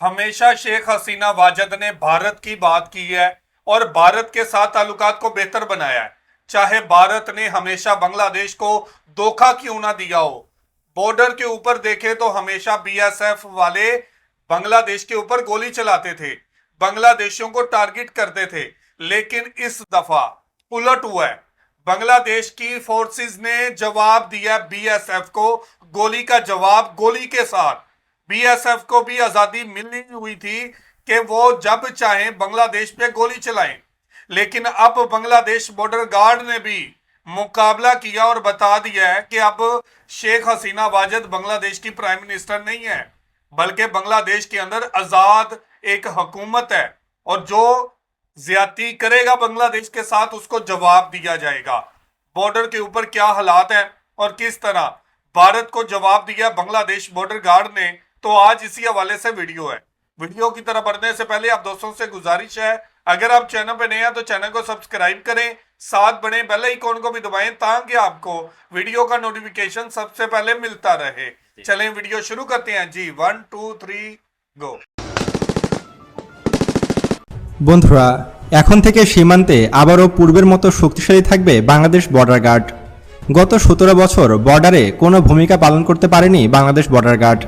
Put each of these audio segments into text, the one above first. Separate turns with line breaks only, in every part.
हमेशा शेख हसीना वाजद ने भारत की बात की है और भारत के साथ ताल्लुकात को बेहतर बनाया है। चाहे भारत ने हमेशा बांग्लादेश को धोखा क्यों ना दिया हो, बॉर्डर के ऊपर देखे तो हमेशा बीएसएफ वाले बांग्लादेश के ऊपर गोली चलाते थे, बांग्लादेशियों को टारगेट करते थे, लेकिन इस दफ़ा उलट हुआ है। बांग्लादेश की फोर्सेस ने जवाब दिया बीएसएफ को, गोली का जवाब गोली के साथ। बीएसएफ को भी आज़ादी मिली हुई थी कि वो जब चाहे बांग्लादेश पे गोली चलाएँ। लेकिन अब बांग्लादेश बॉर्डर गार्ड ने भी मुकाबला किया और बता दिया है कि अब शेख हसीना वाजद बांग्लादेश की प्राइम मिनिस्टर नहीं है, बल्कि बांग्लादेश के अंदर आज़ाद एक हकूमत है और जो ज़्यादा करेगा बांग्लादेश के साथ, उसको जवाब दिया जाएगा। बॉर्डर के ऊपर क्या हालात हैं और किस तरह? भारत को जवाब दिया बांग्लादेश बॉर्डर गार्ड ने तो आज इसी हवाले से वीडियो है वीडियो की तरफ बढ़ने से पहले आप दोस्तों से गुजारिश है अगर आप चैनल पे नए हैं तो चैनल को सब्सक्राइब करें साथ बने बेल आइकॉन को भी दबाएं ताकि आपको वीडियो का नोटिफिकेशन सबसे पहले मिलता रहे चलें वीडियो शुरू करते हैं जी वन टू थ्री गो
বন্ধুরা এখন থেকে সীমান্তে আবারও পূর্বের মতো শক্তিশালী থাকবে বাংলাদেশ বর্ডার গার্ড গত সতেরো বছর বর্ডারে কোনো ভূমিকা পালন করতে পারেনি বাংলাদেশ বর্ডার গার্ড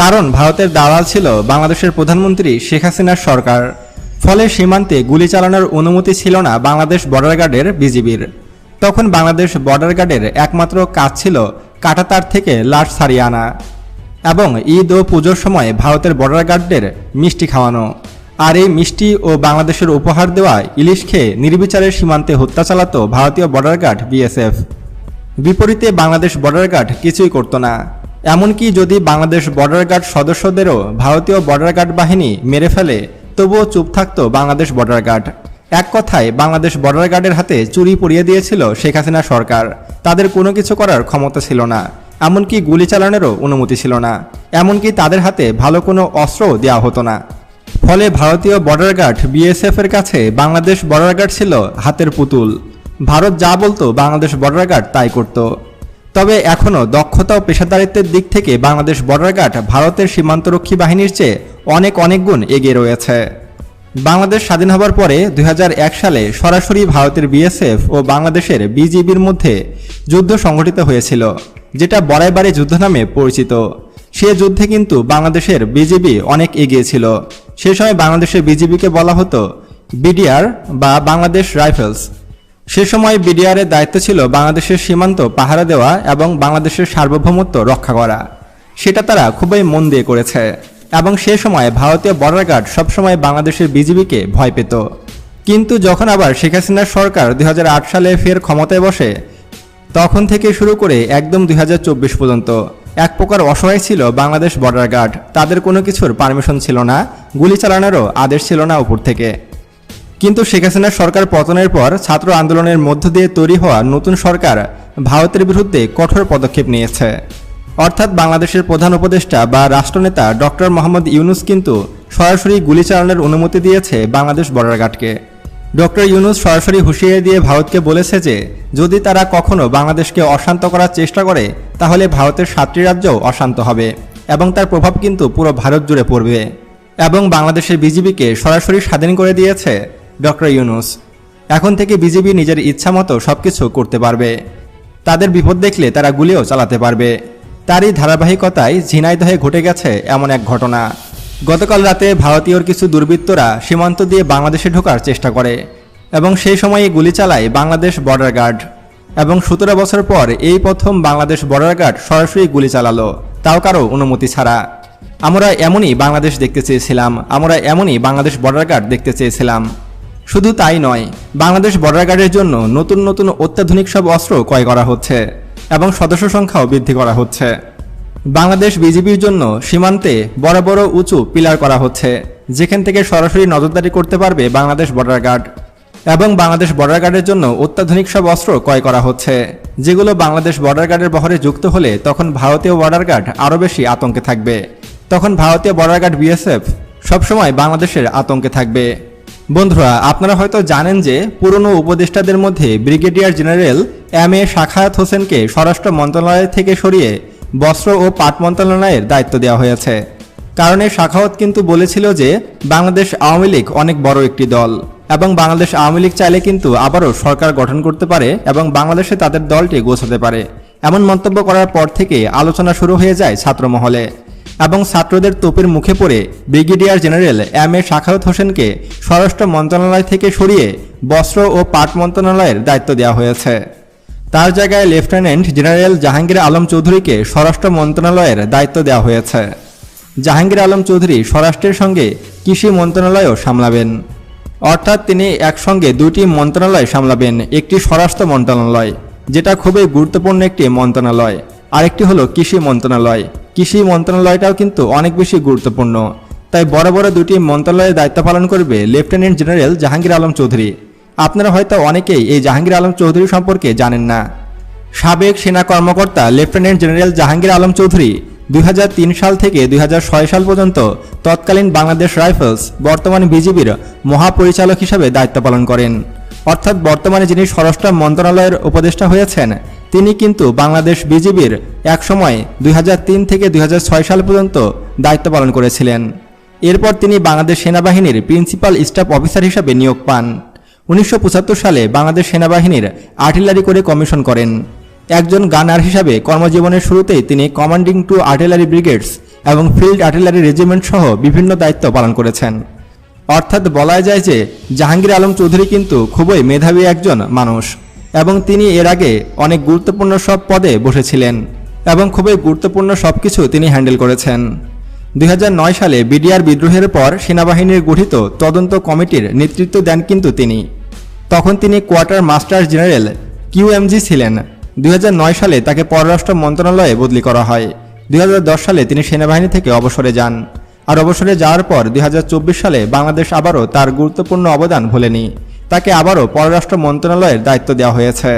কারণ ভারতের দালাল ছিল বাংলাদেশের প্রধানমন্ত্রী শেখ হাসিনার সরকার। ফলে সীমান্তে গুলি চালানোর অনুমতি ছিল না বাংলাদেশ বর্ডার গার্ডের বিজিবির। তখন বাংলাদেশ বর্ডার গার্ডের একমাত্র কাজ ছিল কাটাতার থেকে লাশ ছাড়িয়ে আনা এবং ঈদ ও পুজোর সময় ভারতের বর্ডার গার্ডদের মিষ্টি খাওয়ানো। আর এই মিষ্টি ও বাংলাদেশের উপহার দেওয়া ইলিশ খেয়ে নির্বিচারে সীমান্তে হত্যা চালাত ভারতীয় বর্ডার গার্ড বিএসএফ। বিপরীতে বাংলাদেশ বর্ডার গার্ড কিছুই করতো না। এমনকি যদি বাংলাদেশ বর্ডার গার্ড সদস্যদেরও ভারতীয় বর্ডার গার্ড বাহিনী মেরে ফেলে, তবুও চুপ থাকতো বাংলাদেশ বর্ডার গার্ড এক কথায়, বাংলাদেশ বর্ডার গার্ডের হাতে চুরি পরিয়ে দিয়েছিল শেখ হাসিনা সরকার। তাদের কোনো কিছু করার ক্ষমতা ছিল না। এমনকি গুলি চালানোরও অনুমতি ছিল না। এমনকি তাদের হাতে ভালো কোনো অস্ত্রও দেওয়া হতো না। ফলে ভারতীয় বর্ডার গার্ড বিএসএফ এর কাছে বাংলাদেশ বর্ডার গার্ড ছিল হাতের পুতুল। ভারত যা বলতো বাংলাদেশ বর্ডার গার্ড তাই করত। তবে এখনও দক্ষতা ও পেশাদারিত্বের দিক থেকে বাংলাদেশ বর্ডার গার্ড ভারতের সীমান্তরক্ষী বাহিনীর চেয়ে অনেক অনেক গুণ এগিয়ে রয়েছে। বাংলাদেশ স্বাধীন হবার পরে দুই হাজার এক সালে সরাসরি ভারতের বিএসএফ ও বাংলাদেশের বিজিবির মধ্যে যুদ্ধ সংঘটিত হয়েছিল, যেটা বড়াইবাড়ি যুদ্ধ নামে পরিচিত। সে যুদ্ধে কিন্তু বাংলাদেশের বিজিবি অনেক এগিয়ে ছিল। সে সময় বাংলাদেশের বিজিবিকে বলা হতো বিডিআর বা বাংলাদেশ রাইফেলস। সে সময় বিডিআরের দায়িত্ব ছিল বাংলাদেশের সীমান্ত পাহারা দেওয়া এবং বাংলাদেশের সার্বভৌমত্ব রক্ষা করা। সেটা তারা খুবই মন দিয়ে করেছে এবং সে সময় ভারতীয় বর্ডার গার্ড সবসময় বাংলাদেশের বিজিবিকে ভয় পেত। কিন্তু যখন আবার শেখ হাসিনার সরকার দুই হাজার আট সালে ফের ক্ষমতায় বসে, তখন থেকে শুরু করে একদম দুই হাজার চব্বিশ পর্যন্ত এক প্রকার অসহায় ছিল বাংলাদেশ বর্ডার গার্ড তাদের কোনো কিছুর পারমিশন ছিল না, গুলি চালানোরও আদেশ ছিল না উপর থেকে। কিন্তু শেখ হাসিনার সরকার পতনের পর ছাত্র আন্দোলনের মধ্য দিয়ে তৈরি হওয়া নতুন সরকার ভারতের বিরুদ্ধে কঠোর পদক্ষেপ নিয়েছে। অর্থাৎ বাংলাদেশের প্রধান উপদেষ্টা বা রাষ্ট্রনেতা ডক্টর মোহাম্মদ ইউনুস কিন্তু সরাসরি গুলি চালানোর অনুমতি দিয়েছে বাংলাদেশ বর্ডার গার্ডকে। ডক্টর ইউনুস সরাসরি হুঁশিয়ারি দিয়ে ভারতকে বলেছে যে, যদি তারা কখনো বাংলাদেশকে অশান্ত করার চেষ্টা করে, তাহলে ভারতের সাতটি রাজ্যও অশান্ত হবে এবং তার প্রভাব কিন্তু পুরো ভারত জুড়ে পড়বে। এবং বাংলাদেশের বিজিবিকে সরাসরি স্বাধীন করে দিয়েছে ডক্টর ইউনুস, এখন থেকে বিজিবি নিজের ইচ্ছা মতো সব কিছু করতে পারবে। তাদের বিপদ দেখলে তারা গুলিও চালাতে পারবে। তারই ধারাবাহিকতায় ঝিনাইদহে ঘটে গেছে এমন এক ঘটনা। গতকাল রাতে ভারতীয়র কিছু দুর্বৃত্তরা সীমান্ত দিয়ে বাংলাদেশে ঢোকার চেষ্টা করে এবং সেই সময়ে গুলি চালায় বাংলাদেশ বর্ডার গার্ড এবং সতেরো বছর পর এই প্রথম বাংলাদেশ বর্ডার গার্ড সরাসরি গুলি চালালো। তাও কারও অনুমতি ছাড়া। আমরা এমনই বাংলাদেশ দেখতে চেয়েছিলাম, আমরা এমনই বাংলাদেশ বর্ডার গার্ড দেখতে চেয়েছিলাম। শুধু তাই নয়, বাংলাদেশ বর্ডার গার্ডের জন্য নতুন নতুন অত্যাধুনিক সব অস্ত্র ক্রয় করা হচ্ছে এবং সদস্য সংখ্যাও বৃদ্ধি করা হচ্ছে। বাংলাদেশ বিজিবির জন্য সীমান্তে বড় বড় উঁচু পিলার করা হচ্ছে, যেখান থেকে সরাসরি নজরদারি করতে পারবে বাংলাদেশ বর্ডার গার্ড এবং বাংলাদেশ বর্ডার গার্ডের জন্য অত্যাধুনিক সব অস্ত্র ক্রয় করা হচ্ছে, যেগুলো বাংলাদেশ বর্ডার গার্ডের বহরে যুক্ত হলে তখন ভারতীয় বর্ডার গার্ড আরও বেশি আতঙ্কে থাকবে। তখন ভারতীয় বর্ডার গার্ড বিএসএফ সবসময় বাংলাদেশের আতঙ্কে থাকবে। বন্ধুরা, আপনারা হয়তো জানেন যে পুরনো উপদেষ্টাদের মধ্যে brigadier general M A Sakhawat হোসেনকে স্বরাষ্ট্র মন্ত্রণালয় থেকে সরিয়ে বস্ত্র ও পাট মন্ত্রণালয়ের দায়িত্ব দেওয়া হয়েছে। কারণ শাখাওয়াত কিন্তু বলেছিল যে বাংলাদেশ আওয়ামী লীগ অনেক বড় একটি দল এবং বাংলাদেশ আওয়ামী লীগ চাইলে কিন্তু আবারও সরকার গঠন করতে পারে এবং বাংলাদেশে তাদের দলটি গোছাতে পারে। এমন মন্তব্য করার পর থেকে আলোচনা শুরু হয়ে যায় ছাত্রমহলে। এবং ছাত্রদের তোপের মুখে পড়ে brigadier general M A Sakhawat হোসেনকে স্বরাষ্ট্র মন্ত্রণালয় থেকে সরিয়ে বস্ত্র ও পাট মন্ত্রণালয়ের দায়িত্ব দেওয়া হয়েছে। তার জায়গায় লেফটেন্যান্ট জেনারেল জাহাঙ্গীর আলম চৌধুরীকে স্বরাষ্ট্র মন্ত্রণালয়ের দায়িত্ব দেওয়া হয়েছে। জাহাঙ্গীর আলম চৌধুরী স্বরাষ্ট্রের সঙ্গে কৃষি মন্ত্রণালয়ও সামলাবেন। অর্থাৎ তিনি একসঙ্গে দুটি মন্ত্রণালয় সামলাবেন, একটি স্বরাষ্ট্র মন্ত্রণালয়, যেটা খুবই গুরুত্বপূর্ণ একটি মন্ত্রণালয়, আরেকটি হলো কৃষি মন্ত্রণালয়। কৃষি মন্ত্রণালয়টাও কিন্তু অনেক বেশি গুরুত্বপূর্ণ। তাই বড় বড় দুটি মন্ত্রণালয়ের দায়িত্ব পালন করবে লেফটেন্যান্ট জেনারেল জাহাঙ্গীর আলম চৌধুরী। আপনারা হয়তো অনেকেই এই জাহাঙ্গীর আলম চৌধুরী সম্পর্কে জানেন না। সাবেক সেনা কর্মকর্তা লেফটেন্যান্ট জেনারেল জাহাঙ্গীর আলম চৌধুরী দুই হাজার তিন সাল থেকে দুই হাজার ছয় সাল পর্যন্ত তৎকালীন বাংলাদেশ রাইফেলস, বর্তমান বিজিবির মহাপরিচালক হিসাবে দায়িত্ব পালন করেন। অর্থাৎ বর্তমানে যিনি স্বরাষ্ট্র মন্ত্রণালয়ের উপদেষ্টা হয়েছেন তিনি কিন্তু বাংলাদেশ বিজিবির একসময় দুই হাজার তিন থেকে দুই হাজার ছয় সাল পর্যন্ত দায়িত্ব পালন করেছিলেন। এরপর তিনি বাংলাদেশ সেনাবাহিনীর প্রিন্সিপাল স্টাফ অফিসার হিসাবে নিয়োগ পান। উনিশশো পঁচাত্তর সালে বাংলাদেশ সেনাবাহিনীর আর্টিলারি করে কমিশন করেন। একজন গানার হিসাবে কর্মজীবনের শুরুতেই তিনি কমান্ডিং টু আর্টিলারি ব্রিগেডস এবং ফিল্ড আর্টিলারি রেজিমেন্ট সহ বিভিন্ন দায়িত্ব পালন করেছেন। অর্থাৎ বলা যায় যে জাহাঙ্গীর আলম চৌধুরী কিন্তু খুবই মেধাবী একজন মানুষ। এবং তিনি এর আগে অনেক গুরুত্বপূর্ণ সব পদে বসেছিলেন এবং খুবই গুরুত্বপূর্ণ সব কিছু তিনি হ্যান্ডেল করেছেন। দুই হাজার নয় সালে বিডিআর বিদ্রোহের পর সেনাবাহিনীর গঠিত তদন্ত কমিটির নেতৃত্ব দেন কিন্তু তিনি। তখন তিনি কোয়ার্টার মাস্টার জেনারেল কিউএমজি ছিলেন। দুই হাজার নয় সালে তাকে পররাষ্ট্র মন্ত্রণালয়ে বদলি করা হয়। দুই হাজার দশ সালে তিনি সেনাবাহিনী থেকে অবসরে যান। আর অবসরে যাওয়ার পর দুই হাজার চব্বিশ সালে বাংলাদেশ আবারও তার গুরুত্বপূর্ণ অবদান ভোলেনি। তাকে আবারও পররাষ্ট্র মন্ত্রণালয়ের দায়িত্ব দেওয়া হয়েছে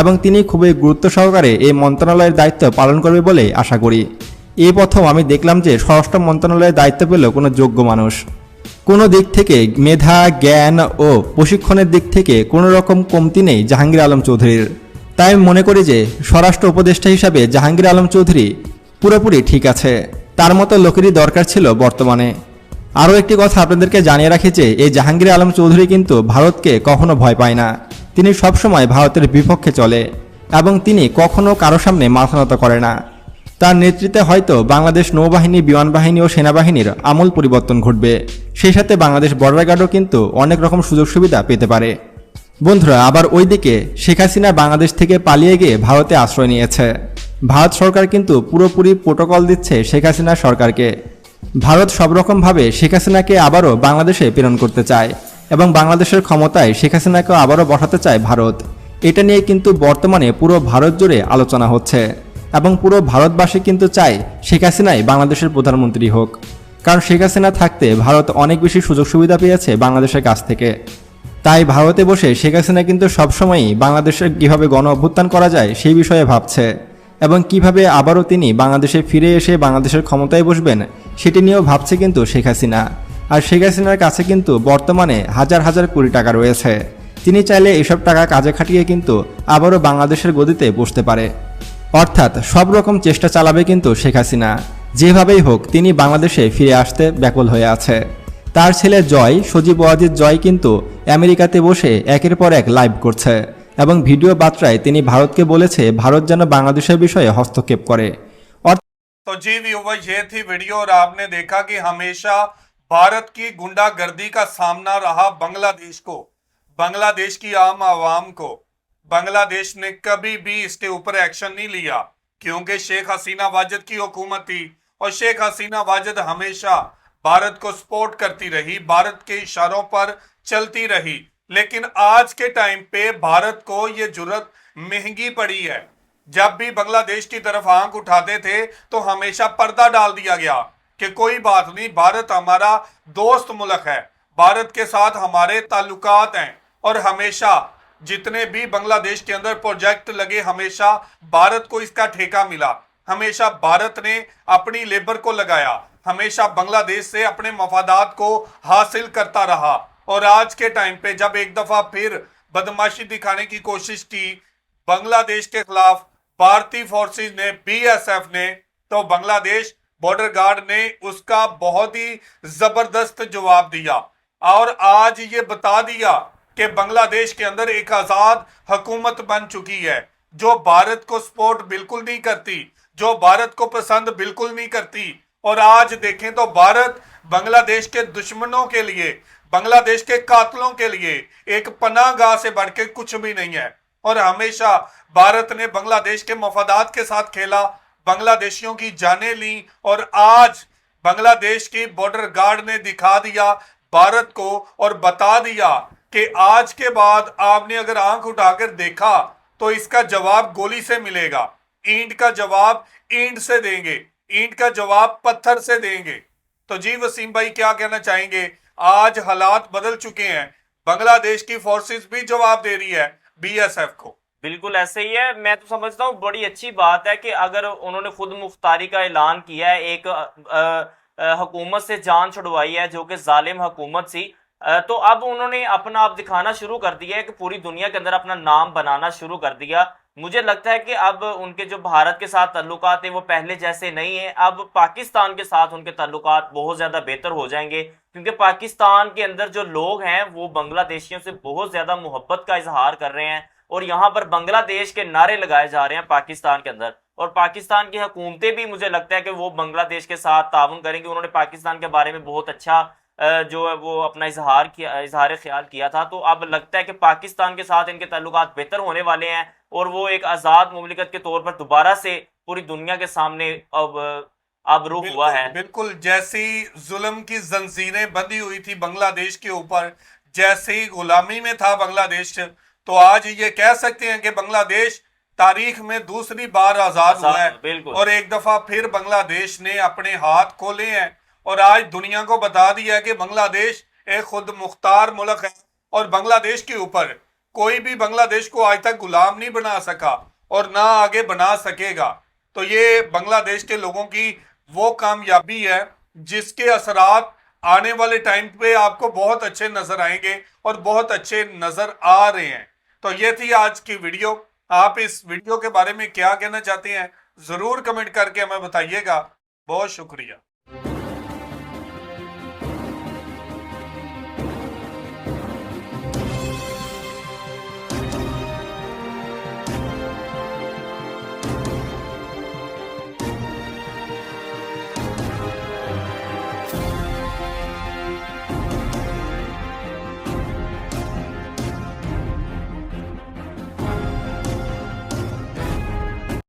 এবং তিনি খুবই গুরুত্ব সহকারে এই মন্ত্রণালয়ের দায়িত্ব পালন করবে বলে আশা করি। এই প্রথম আমি দেখলাম যে স্বরাষ্ট্র মন্ত্রণালয়ের দায়িত্ব পেল কোনো যোগ্য মানুষ। কোনো দিক থেকে মেধা, জ্ঞান ও প্রশিক্ষণের দিক থেকে কোনো রকম কমতি নেই জাহাঙ্গীর আলম চৌধুরীর। তাই আমি মনে করি যে স্বরাষ্ট্র উপদেষ্টা হিসাবে জাহাঙ্গীর আলম চৌধুরী পুরোপুরি ঠিক আছে। তার মতো লোকেরই দরকার ছিল বর্তমানে। আরও একটি কথা আপনাদেরকে জানিয়ে রাখি যে, এই জাহাঙ্গীর আলম চৌধুরী কিন্তু ভারতকে কখনো ভয় পায় না। তিনি সবসময় ভারতের বিপক্ষে চলে এবং তিনি কখনো কারও সামনে মাথা নত করে না। তার নেতৃত্বে হয়তো বাংলাদেশ নৌবাহিনী বিমান বাহিনী ও সেনাবাহিনীর আমূল পরিবর্তন ঘটবে। সেই সাথে বাংলাদেশ বর্ডার গার্ডও কিন্তু অনেক রকম সুযোগ সুবিধা পেতে পারে। বন্ধুরা, আবার ওইদিকে শেখ হাসিনা বাংলাদেশ থেকে পালিয়ে গিয়ে ভারতে আশ্রয় নিয়েছে। ভারত সরকার কিন্তু পুরোপুরি প্রোটোকল দিচ্ছে শেখ হাসিনা সরকারকে। ভারত সব রকমভাবে শেখ হাসিনাকে আবারও বাংলাদেশে প্রেরণ করতে চায় এবং বাংলাদেশের ক্ষমতায় শেখ হাসিনাকেও আবারও বসাতে চায় ভারত। এটা নিয়ে কিন্তু বর্তমানে পুরো ভারত জুড়ে আলোচনা হচ্ছে এবং পুরো ভারতবাসী কিন্তু চায় শেখ হাসিনাই বাংলাদেশের প্রধানমন্ত্রী হোক। কারণ শেখ হাসিনা থাকতে ভারত অনেক বেশি সুযোগ সুবিধা পেয়েছে বাংলাদেশের কাছ থেকে। তাই ভারতে বসে শেখ হাসিনা কিন্তু সবসময়ই বাংলাদেশের কীভাবে গণ অভ্যুত্থান করা যায় সেই বিষয়ে ভাবছে। এবং কীভাবে আবারও তিনি বাংলাদেশে ফিরে এসে বাংলাদেশের ক্ষমতায় বসবেন, সেটি নিয়েও ভাবছে কিন্তু শেখ হাসিনা। আর শেখ হাসিনার কাছে কিন্তু বর্তমানে হাজার হাজার কোটি টাকা রয়েছে। তিনি চাইলে এসব টাকা কাজে খাটিয়ে কিন্তু আবারও বাংলাদেশের গদিতে বসতে পারে। অর্থাৎ সব রকম চেষ্টা চালাবে কিন্তু শেখ হাসিনা। যেভাবেই হোক, তিনি বাংলাদেশে ফিরে আসতে ব্যাকুল হয়ে আছে। তার ছেলে জয়, সজীব ওয়াজিদ জয় কিন্তু আমেরিকাতে বসে একের পর এক লাইভ করছে। এবং ভিডিও বার্তায় তিনি ভারতকে বলেছে ভারত যেন বাংলাদেশের বিষয়ে হস্তক্ষেপ করে
तो जी व्यूवर ये थी वीडियो और आपने देखा कि हमेशा भारत की गुंडागर्दी का सामना रहा बांग्लादेश को बांग्लादेश की आम आवाम को बांग्लादेश ने कभी भी इसके ऊपर एक्शन नहीं लिया क्योंकि शेख हसीना वाजद की हुकूमत थी और शेख हसीना वाजद हमेशा भारत को सपोर्ट करती रही भारत के इशारों पर चलती रही लेकिन आज के टाइम पे भारत को ये ज़रूरत महँगी पड़ी है। जब भी बांग्लादेश की तरफ़ आँख उठाते थे तो हमेशा पर्दा डाल दिया गया कि कोई बात नहीं, भारत हमारा दोस्त मुल्क है। भारत के साथ हमारे ताल्लुकात हैं और हमेशा जितने भी बांग्लादेश के अंदर प्रोजेक्ट लगे, हमेशा भारत को इसका ठेका मिला। हमेशा भारत ने अपनी लेबर को लगाया। हमेशा बांग्लादेश से अपने मफादात को हासिल करता रहा। और आज के टाइम पे जब एक दफ़ा फिर बदमाशी दिखाने की कोशिश की बांग्लादेश के खिलाफ, भारतीय फोर्सेस ने बीएसएफ ने तो बांग्लादेश बॉर्डर गार्ड ने उसका बहुत ही ज़बरदस्त जवाब दिया। और आज ये बता दिया कि बांग्लादेश के अंदर एक आज़ाद हुकूमत बन चुकी है, जो भारत को सपोर्ट बिल्कुल नहीं करती, जो भारत को पसंद बिल्कुल नहीं करती। और आज देखें तो भारत बांग्लादेश के दुश्मनों के लिए बांग्लादेश के कातलों के लिए एक पनागाह से बढ़ के कुछ भी नहीं है। और हमेशा भारत ने बांग्लादेश के मफादात के साथ खेला, बांग्लादेशियों की जानें ली और आज बांग्लादेश की बॉर्डर गार्ड ने दिखा दिया भारत को और बता दिया कि आज के बाद आपने अगर आँख उठाकर देखा तो इसका जवाब गोली से मिलेगा। ईंट का जवाब ईंट से देंगे, ईंट का जवाब पत्थर से देंगे। तो जी वसीम भाई क्या कहना चाहेंगे? आज हालात बदल चुके हैं। बांग्लादेश की फोर्सेस भी जवाब दे रही है बीएसएफ को।
बिल्कुल ऐसे ही है। मैं तो समझता हूँ, बड़ी अच्छी बात है कि अगर उन्होंने खुद मुख्तारी का ऐलान किया है, एक हुकूमत से जान छुड़वाई है, जो कि जालिम हुकूमत सी तो अब उन्होंने अपना आप दिखाना शुरू कर दिया है कि पूरी दुनिया के अंदर अपना नाम बनाना शुरू कर दिया। मुझे लगता है कि अब उनके जो भारत के साथ ताल्लुकात है, वो पहले जैसे नहीं है। अब पाकिस्तान के साथ उनके ताल्लुकात बहुत ज़्यादा बेहतर हो जाएँगे, क्योंकि पाकिस्तान के अंदर जो लोग हैं, वो बांग्लादेशियों से बहुत ज़्यादा मोहब्बत का इजहार कर रहे हैं और यहाँ पर बांग्लादेश के नारे लगाए जा रहे हैं पाकिस्तान के अंदर। और पाकिस्तान की हुकूमतें भी मुझे लगता है कि वो बांग्लादेश के साथ ताउन करेंगी। उन्होंने पाकिस्तान के बारे में बहुत अच्छा जो है वो अपना इजहार किया इजहार ख्याल किया था। तो अब लगता है कि पाकिस्तान के साथ इनके ताल्लुकात बेहतर होने वाले हैं और वो एक आज़ाद ममलिकत के तौर पर दोबारा से पूरी दुनिया के सामने अब अब रुख हुआ है।
बिल्कुल जैसी जुल्म की जंजीरें बंधी हुई थी बांग्लादेश के ऊपर जैसे ही गुलामी में था बांग्लादेश तो आज ये कह सकते हैं कि बांग्लादेश तारीख में दूसरी बार आज़ाद हुआ है। और एक दफ़ा फिर बांग्लादेश ने अपने हाथ खोले हैं। और आज दुनिया को बता दिया है कि बांग्लादेश एक खुद मुख्तार मुल्क है और बांग्लादेश के ऊपर कोई भी बांग्लादेश को आज तक गुलाम नहीं बना सका और ना आगे बना सकेगा। तो ये बांग्लादेश के लोगों की वो कामयाबी है जिसके असरात आने वाले टाइम पे आपको बहुत अच्छे नज़र आएँगे और बहुत अच्छे नज़र आ रहे हैं। तो ये थी आज की वीडियो। आप इस वीडियो के बारे में क्या कहना चाहते हैं, ज़रूर कमेंट करके हमें बताइएगा। बहुत शुक्रिया।